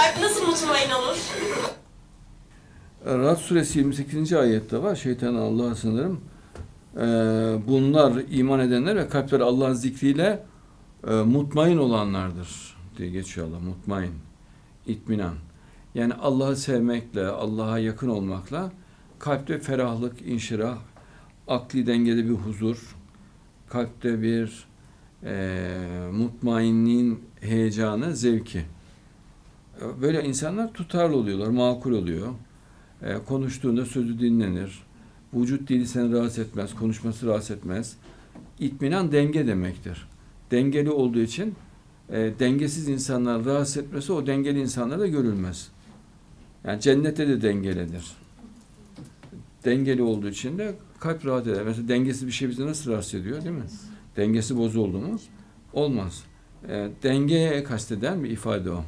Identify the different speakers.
Speaker 1: Kalp nasıl mutmain olur?
Speaker 2: Rad suresi 28. ayette var. Şeytan Allah'a sınırım. Ee, bunlar iman edenler ve kalpleri Allah'ın zikriyle e, mutmain olanlardır diye geçiyor Allah. Mutmain. İtminan. Yani Allah'ı sevmekle, Allah'a yakın olmakla kalpte ferahlık, inşirah, akli dengede bir huzur, kalpte bir e, mutmainliğin heyecanı, zevki. Böyle insanlar tutarlı oluyorlar, makul oluyor. E, konuştuğunda sözü dinlenir. Vücut dili seni rahatsız etmez, konuşması rahatsız etmez. İtminan denge demektir. Dengeli olduğu için e, dengesiz insanlar rahatsız etmesi o dengeli insanlara da görülmez. Yani cennette de dengelidir. Dengeli olduğu için de kalp rahat eder. Mesela dengesiz bir şey bizi nasıl rahatsız ediyor değil mi? Dengesi bozuldu mu? Olmaz. E, dengeye kasteden bir ifade o.